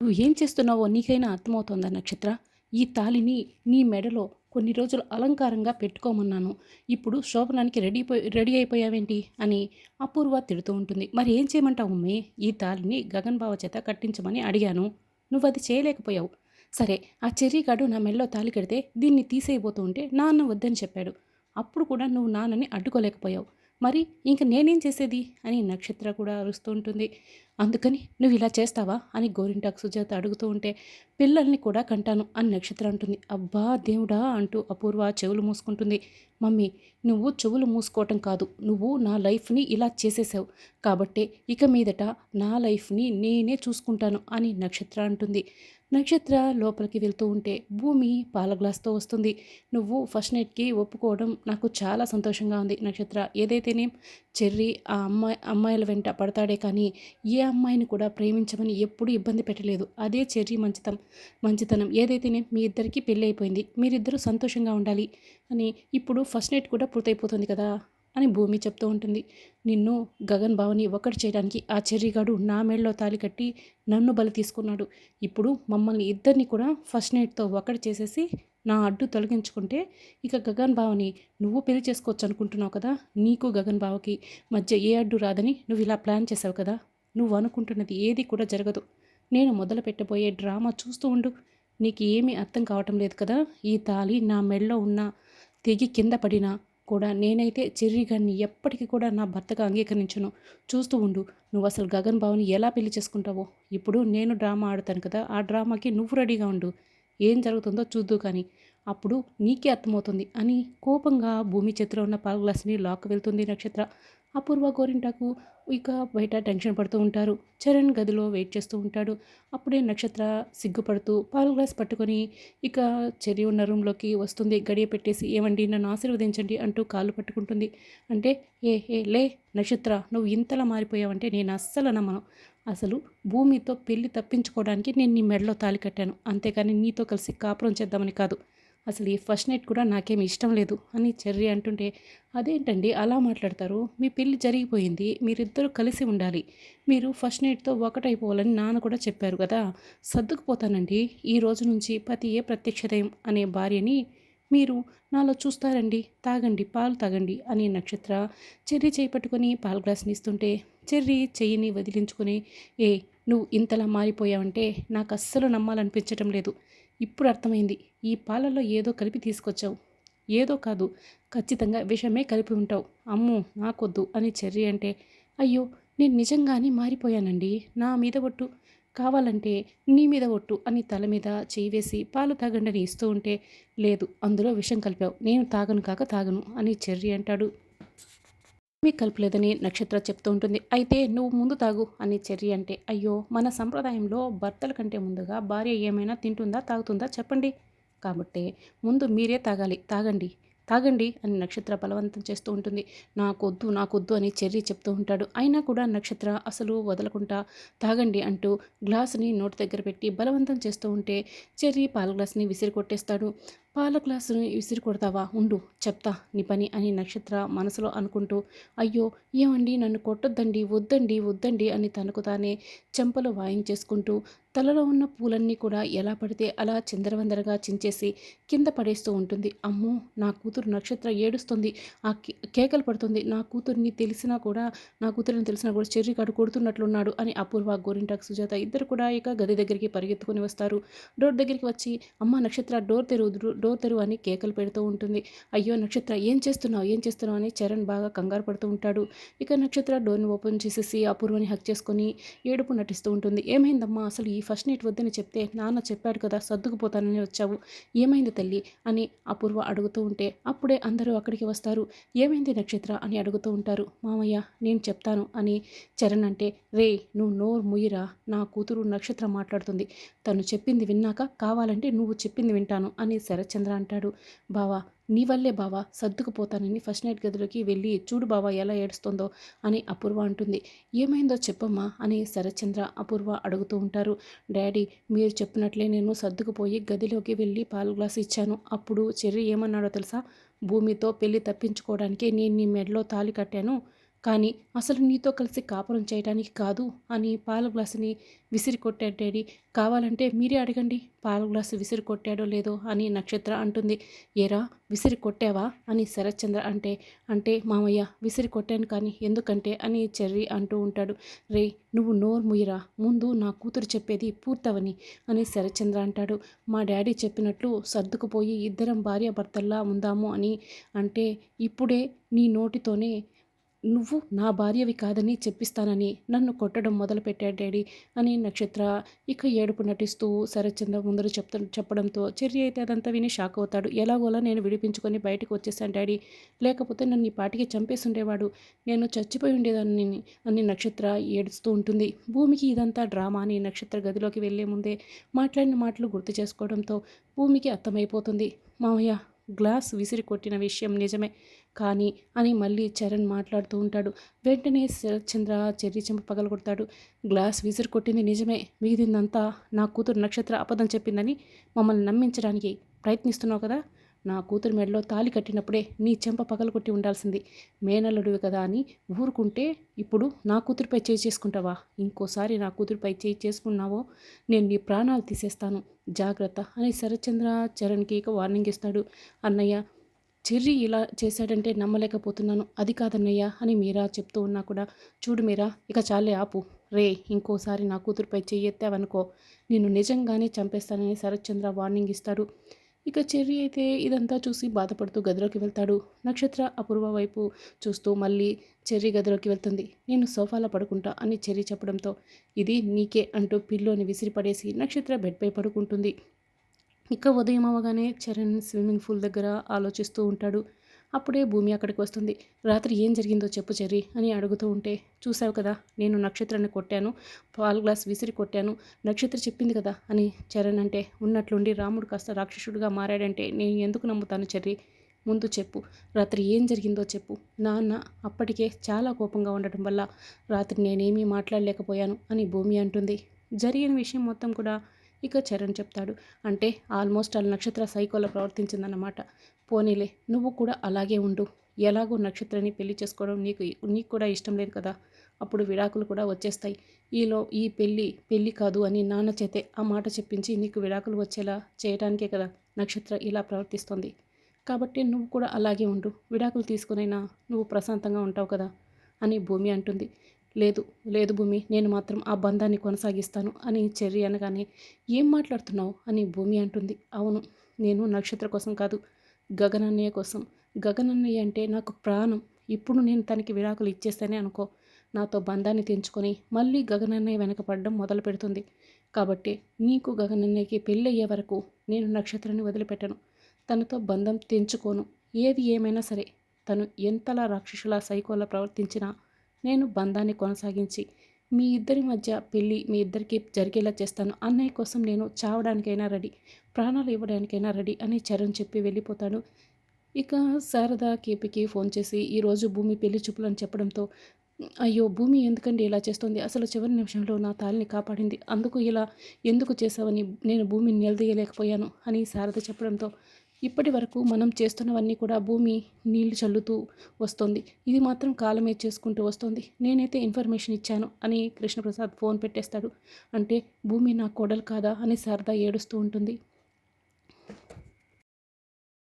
నువ్వు ఏం చేస్తున్నావో నీకైనా అర్థమవుతోందా నక్షత్ర? ఈ తాళిని నీ మెడలో కొన్ని రోజులు అలంకారంగా పెట్టుకోమన్నాను. ఇప్పుడు శోభనానికి రెడీ రెడీ అయిపోయావేంటి? అని అపూర్వ తిడుతూ ఉంటుంది. మరి ఏం చేయమంటావు ఉమ్మే ఈ తాళిని గగన్ బావ చేత కట్టించమని అడిగాను. నువ్వు అది చేయలేకపోయావు. సరే ఆ చెర్రీగాడు నా మెడలో తాళి కడితే దీన్ని తీసేయబోతూ ఉంటే నాన్న వద్దని చెప్పాడు. అప్పుడు కూడా నువ్వు నాన్నని అడ్డుకోలేకపోయావు. మరి ఇంక నేనేం చేసేది? అని నక్షత్ర కూడా అరుస్తూ ఉంటుంది. అందుకని నువ్వు ఇలా చేస్తావా అని గోరింటాకు సుజాత అడుగుతూ ఉంటే పిల్లల్ని కూడా కంటాను అని నక్షత్ర అంటుంది. అబ్బా దేవుడా అంటూ అపూర్వ చెవులు మూసుకుంటుంది. మమ్మీ నువ్వు చెవులు మూసుకోవటం కాదు. నువ్వు నా లైఫ్ని ఇలా చేసేసావు. కాబట్టే ఇక మీదట నా లైఫ్ని నేనే చూసుకుంటాను అని నక్షత్ర అంటుంది. నక్షత్ర లోపలికి వెళ్తూ ఉంటే భూమి పాల గ్లాస్తో వస్తుంది. నువ్వు ఫస్ట్ నైట్కి ఒప్పుకోవడం నాకు చాలా సంతోషంగా ఉంది నక్షత్ర. ఏదైతేనే చెర్రీ ఆ అమ్మాయి అమ్మాయిల వెంట పడతాడే కానీ ఏ అమ్మాయిని కూడా ప్రేమించమని ఎప్పుడూ ఇబ్బంది పెట్టలేదు. అదే చెర్రీ మంచితం మంచితనం. ఏదైతేనే మీ ఇద్దరికి పెళ్ళి అయిపోయింది. మీరిద్దరూ సంతోషంగా ఉండాలి అని ఇప్పుడు ఫస్ట్ నైట్ కూడా పూర్తయిపోతుంది కదా అని భూమి చెప్తూ ఉంటుంది. నిన్ను గగన్ భావని ఒకటి చేయడానికి ఆ చెర్రిగాడు నా మేడలో తాలి కట్టి నన్ను బలి తీసుకున్నాడు. ఇప్పుడు మమ్మల్ని ఇద్దరిని కూడా ఫస్ట్ నైట్తో ఒకటి చేసేసి నా అడ్డు తొలగించుకుంటే ఇక గగన్ బావని నువ్వు పెళ్ళి చేసుకోవచ్చు అనుకుంటున్నావు కదా నీకు గగన్ బావకి మధ్య ఏ అడ్డు రాదని నువ్వు ఇలా ప్లాన్ చేసావు కదా? నువ్వు అనుకుంటున్నది ఏది కూడా జరగదు. నేను మొదలు పెట్టబోయే డ్రామా చూస్తూ ఉండు. నీకు ఏమీ అర్థం కావటం లేదు కదా? ఈ తాళి నా మెడలో ఉన్న తెగి కింద పడినా కూడా నేనైతే చెర్రీ గారిని ఎప్పటికీ కూడా నా భర్తగా అంగీకరించను. చూస్తూ ఉండు నువ్వు అసలు గగన్ బాబుని ఎలా పెళ్ళి చేసుకుంటావో. ఇప్పుడు నేను డ్రామా ఆడతాను కదా ఆ డ్రామాకి నువ్వు రెడీగా ఉండు. ఏం జరుగుతుందో చూద్దు కానీ అప్పుడు నీకే అర్థమవుతుంది అని కోపంగా భూమి చేతిలో ఉన్న పాల గ్లాస్ని లాక్ వెళ్తుంది నక్షత్ర. అపూర్వ గోరింటాకు ఇక బయట టెన్షన్ పడుతూ ఉంటారు. చరణ్ గదిలో వెయిట్ చేస్తూ ఉంటాడు. అప్పుడే నక్షత్ర సిగ్గుపడుతూ పాలు గ్లాస్ పట్టుకొని ఇక చెరి ఉన్న రూమ్లోకి వస్తుంది. గడియ పెట్టేసి ఏమండి నన్ను ఆశీర్వదించండి అంటూ కాళ్ళు పట్టుకుంటుంది. అంటే ఏ ఏ లే నక్షత్ర నువ్వు ఇంతలా మారిపోయావంటే నేను అస్సలు నమ్మను అసలు భూమితో పెళ్ళి తప్పించుకోవడానికి నేను నీ మెడలో తాలి కట్టాను. అంతేకాని నీతో కలిసి కాపురం చేద్దామని కాదు. అసలు ఈ ఫస్ట్ నైట్ కూడా నాకేమి ఇష్టం లేదు అని చెర్రీ అంటుంటే అదేంటండి అలా మాట్లాడతారు? మీ పెళ్ళి జరిగిపోయింది మీరిద్దరూ కలిసి ఉండాలి. మీరు ఫస్ట్ నైట్తో ఒకటైపోవాలని నాన్న కూడా చెప్పారు కదా సర్దుకుపోతానండి. ఈ రోజు నుంచి పతి ఏ ప్రత్యక్షదయం అనే భార్యని మీరు నాలో చూస్తారండి. తాగండి పాలు తాగండి అని నక్షత్ర చెర్రీ చేయి పట్టుకొని పాలు గ్లాస్ని ఇస్తుంటే చెర్రీ చెయ్యిని వదిలించుకొని ఏ నువ్వు ఇంతలా మారిపోయావంటే నాకు అస్సలు నమ్మాలనిపించటం లేదు. ఇప్పుడు అర్థమైంది. ఈ పాలల్లో ఏదో కలిపి తీసుకొచ్చావు. ఏదో కాదు. ఖచ్చితంగా విషమే కలిపి ఉంటావు. అమ్ము నాకొద్దు అని చెర్రి అంటే అయ్యో నేను నిజంగానే మారిపోయానండి. నా మీద ఒట్టు. కావాలంటే నీ మీద ఒట్టు అని తల మీద చేయి వేసి పాలు తాగండి అని ఇస్తూ ఉంటే లేదు అందులో విషం కలిపావు. నేను తాగను కాక తాగను అని చెర్రి అంటాడు. మీ కలపలేదని నక్షత్ర చెప్తూ ఉంటుంది. అయితే నువ్వు ముందు తాగు అని చెర్రి అంటే అయ్యో మన సంప్రదాయంలో భర్తల కంటే ముందుగా భార్య ఏమైనా తింటుందా తాగుతుందా చెప్పండి. కాబట్టి ముందు మీరే తాగాలి. తాగండి. తాగండి అని నక్షత్ర బలవంతం చేస్తూ ఉంటుంది. నాకొద్దు నాకొద్దు అని చెర్రీ చెప్తూ ఉంటాడు. అయినా కూడా నక్షత్ర అసలు వదలకుండా తాగండి అంటూ గ్లాసుని నోటి దగ్గర పెట్టి బలవంతం చేస్తూ ఉంటే చెర్రీ పాల గ్లాస్ని విసిరి కొట్టేస్తాడు పాల గ్లాసుని విసిరి కొడతావా? ఉండు చెప్తా. నీ పని అని నక్షత్ర మనసులో అనుకుంటూ అయ్యో ఏమండి? నన్ను కొట్టొద్దండి వద్దండి వద్దండి అని తనకు తానే చెంపలు వాయించేసుకుంటూ తలలో ఉన్న పూలన్నీ కూడా ఎలా పడితే అలా చిందరవందరగా చించేసి కింద పడేస్తూ ఉంటుంది. అమ్మో నా కూతురు నక్షత్ర ఏడుస్తుంది. ఆ కేకలు పడుతుంది. నా కూతుర్ని తెలిసినా కూడా నా కూతురిని తెలిసినా కూడా చెర్రికాడు కొడుతున్నట్లున్నాడు అని అపూర్వ గోరింటాకు సుజాత ఇద్దరు కూడా ఇక గది దగ్గరికి పరిగెత్తుకుని వస్తారు. డోర్ దగ్గరికి వచ్చి అమ్మ నక్షత్ర డోర్ తెరువు డోర్ తెరువు అని కేకలు పెడుతూ ఉంటుంది. అయ్యో నక్షత్ర ఏం చేస్తున్నావు? ఏం చేస్తున్నావు? అని చరణ్ బాగా కంగారు పడుతూ ఉంటాడు. ఇక నక్షత్ర డోర్ని ఓపెన్ చేసేసి అపూర్వని హక్ చేసుకొని ఏడుపు నటిస్తూ ఉంటుంది. ఏమైందమ్మా? అసలు ఈ ఫస్ట్ నైట్ వద్దని చెప్తే నాన్న చెప్పాడు కదా సర్దుకుపోతానని వచ్చావు. ఏమైంది తల్లి? అని అపూర్వ అడుగుతూ ఉంటే అప్పుడే అందరూ అక్కడికి వస్తారు. ఏమైంది నక్షత్ర? అని అడుగుతూ ఉంటారు. మామయ్య నేను చెప్తాను అని చరణ్ అంటే రే నువ్వు నోరు ముయ్యిరా. నా కూతురు నక్షత్ర మాట్లాడుతుంది. తను చెప్పింది విన్నాక కావాలంటే నువ్వు చెప్పింది వింటాను అని శరత్చంద్ర అంటాడు బావా నీ వల్లే బావా సర్దుకుపోతానని ఫస్ట్ నైట్ గదిలోకి వెళ్ళి చూడు బావా ఎలా ఏడుస్తుందో అని అపూర్వ అంటుంది. ఏమైందో చెప్పమ్మా అని శరత్చంద్ర అపూర్వ అడుగుతూ ఉంటారు. డాడీ మీరు చెప్పినట్లే నేను సర్దుకుపోయి గదిలోకి వెళ్ళి పాలు గ్లాస్ ఇచ్చాను. అప్పుడు చెర్రి ఏమన్నాడో తెలుసా? భూమితో పెళ్ళి తప్పించుకోవడానికి నేను నీ మెడలో తాలి కట్టాను. కానీ అసలు నీతో కలిసి కాపురం చేయడానికి కాదు అని పాల గ్లాసుని విసిరి కొట్టాడు డాడీ. కావాలంటే మీరే అడగండి పాల గ్లాసు విసిరి కొట్టాడో లేదో అని నక్షత్ర అంటుంది. ఏరా విసిరి కొట్టావా? అని శరత్చంద్ర అంటే అంటే మామయ్య విసిరి కొట్టాను కానీ ఎందుకంటే అని చెర్రి అంటూ ఉంటాడు. రే నువ్వు నోరు ముయ్యరా? ముందు నా కూతురు చెప్పేది పూర్తవని అని శరత్చంద్ర అంటాడు. మా డాడీ చెప్పినట్లు సర్దుకుపోయి ఇద్దరం భార్యాభర్తల్లా ఉందాము అని అంటే ఇప్పుడే నీ నోటితోనే నువ్వు నా భార్యవి కాదని చెప్పిస్తానని నన్ను కొట్టడం మొదలుపెట్టాడు డాడీ అని నక్షత్ర ఇక ఏడుపు నటిస్తూ శరత్చంద్ర ముందర చెప్త చెప్పడంతో చెర్రి అయితే అదంతా విని షాక్ అవుతాడు. ఎలాగోలా నేను విడిపించుకొని బయటకు వచ్చేసాను డాడీ. లేకపోతే నన్ను ఈ పాటికి చంపేసుండేవాడు. నేను చచ్చిపోయి ఉండేదాన్ని అని నక్షత్ర ఏడుస్తూ ఉంటుంది. భూమికి ఇదంతా డ్రామా అని నక్షత్ర గదిలోకి వెళ్ళే ముందే మాట్లాడిన మాటలు గుర్తు చేసుకోవడంతో భూమికి అర్థమైపోతుంది. మామయ్య గ్లాస్ విసిరి కొట్టిన విషయం నిజమే కానీ అని మళ్ళీ చరణ్ మాట్లాడుతూ ఉంటాడు. వెంటనే శరత్చంద్ర చెర్రీ చెంప పగలగొడతాడు. గ్లాస్ విసిరి కొట్టింది నిజమే. మిగిలిందంతా నా కూతురు నక్షత్ర అబద్ధం చెప్పిందని మమ్మల్ని నమ్మించడానికి ప్రయత్నిస్తున్నావు కదా? నా కూతురు మెడలో తాలి కట్టినప్పుడే నీ చెంప పగలగొట్టి ఉండాల్సింది. మేనల్లుడివి కదా అని ఊరుకుంటే ఇప్పుడు నా కూతురుపై చేయి చేసుకుంటావా? ఇంకోసారి నా కూతురుపై చేయి చేసుకున్నావో నేను నీ ప్రాణాలు తీసేస్తాను. జాగ్రత్త అని శరత్చంద్ర చరణ్కి ఇక వార్నింగ్ ఇస్తాడు. అన్నయ్య చెర్రి ఇలా చేశాడంటే నమ్మలేకపోతున్నాను. అది కాదన్నయ్య అని మీరా చెప్తూ ఉన్నా కూడా చూడు మీరా ఇక చాలే ఆపు. రే ఇంకోసారి నా కూతురుపై చెయ్యెత్తావనుకో నేను నిజంగానే చంపేస్తానని శరత్చంద్ర వార్నింగ్ ఇస్తాడు. ఇక చెర్రి అయితే ఇదంతా చూసి బాధపడుతూ గదిలోకి వెళ్తాడు. నక్షత్ర అపూర్వ వైపు చూస్తూ మళ్ళీ చెర్రీ గదిలోకి వెళ్తుంది. నేను సోఫాలో పడుకుంటా అని చెర్రీ చెప్పడంతో ఇది నీకే అంటూ పిల్లోని విసిరిపడేసి నక్షత్ర బెడ్పై పడుకుంటుంది. ఇక ఉదయం అవగానే చరణ్ స్విమ్మింగ్ పూల్ దగ్గర ఆలోచిస్తూ ఉంటాడు. అప్పుడే భూమి అక్కడికి వస్తుంది. రాత్రి ఏం జరిగిందో చెప్పు చెర్రి అని అడుగుతూ ఉంటే చూసావు కదా నేను నక్షత్రాన్ని కొట్టాను పాల్ గ్లాస్ విసిరి కొట్టాను నక్షత్ర చెప్పింది కదా అని చరణ్ అంటే ఉన్నట్లుండి రాముడు కాస్త రాక్షసుడిగా మారాడంటే నేను ఎందుకు నమ్ముతాను చెర్రి? ముందు చెప్పు. రాత్రి ఏం జరిగిందో చెప్పు. నాన్న అప్పటికే చాలా కోపంగా ఉండటం వల్ల రాత్రి నేనేమీ మాట్లాడలేకపోయాను అని భూమి అంటుంది. జరిగిన విషయం మొత్తం కూడా ఇక చరణ్ చెప్తాడు. అంటే ఆల్మోస్ట్ వాళ్ళ నక్షత్ర సైకోలో ప్రవర్తించిందన్నమాట. పోనీలే నువ్వు కూడా అలాగే ఉండు. ఎలాగో నక్షత్రాన్ని పెళ్ళి చేసుకోవడం నీకు నీకు కూడా ఇష్టం లేదు కదా? అప్పుడు విడాకులు కూడా వచ్చేస్తాయి. ఈలో ఈ పెళ్ళి పెళ్ళి కాదు అని నాన్న చేతే ఆ మాట చెప్పించి నీకు విడాకులు వచ్చేలా చేయడానికే కదా నక్షత్ర ఇలా ప్రవర్తిస్తుంది. కాబట్టి నువ్వు కూడా అలాగే ఉండు. విడాకులు తీసుకునైనా నువ్వు ప్రశాంతంగా ఉంటావు కదా? అని భూమి అంటుంది. లేదు లేదు భూమి నేను మాత్రం ఆ బంధాన్ని కొనసాగిస్తాను అని చెర్రి అనగానే ఏం మాట్లాడుతున్నావు? అని భూమి అంటుంది. అవును నేను నక్షత్ర కోసం కాదు గగనన్నయ్య కోసం. గగనన్నయ్య అంటే నాకు ప్రాణం. ఇప్పుడు నేను తనకి విడాకులు ఇచ్చేస్తానే అనుకో. నాతో బంధాన్ని తెంచుకొని మళ్ళీ గగనన్నయ్య వెనకపడడం మొదలు పెడుతుంది. కాబట్టి నీకు గగనన్నయ్యకి పెళ్ళయ్యే వరకు నేను నక్షత్రాన్ని వదిలిపెట్టను. తనతో బంధం తెంచుకోను. ఏది ఏమైనా సరే. తను ఎంతలా రాక్షసులా సైకోలా ప్రవర్తించినా నేను బంధాన్ని కొనసాగించి మీ ఇద్దరి మధ్య పెళ్ళి మీ ఇద్దరికి జరిగేలా చేస్తాను. అన్నయ్య కోసం నేను చావడానికైనా రెడీ ప్రాణాలు ఇవ్వడానికైనా రెడీ అని చరణ్ చెప్పి వెళ్ళిపోతాడు. ఇక శారద కేపీకి ఫోన్ చేసి ఈరోజు భూమి పెళ్ళి చూపులని చెప్పడంతో అయ్యో భూమి ఎందుకండి ఇలా చేస్తుంది? అసలు చివరి నిమిషంలో నా తాలిని కాపాడింది. అందుకు ఇలా ఎందుకు చేసావని నేను భూమిని నిలదీయలేకపోయాను అని శారద చెప్పడంతో ఇప్పటి వరకు మనం చేస్తున్నవన్నీ కూడా భూమి నీళ్ళు చల్లుతూ వస్తుంది. ఇది మాత్రం కాలమే చేసుకుంటూ వస్తుంది. నేనైతే ఇన్ఫర్మేషన్ ఇచ్చాను అని కృష్ణప్రసాద్ ఫోన్ పెట్టేస్తాడు. అంటే భూమి నా కోడలు కాదా అని సరదా ఏడుస్తూ ఉంటుంది.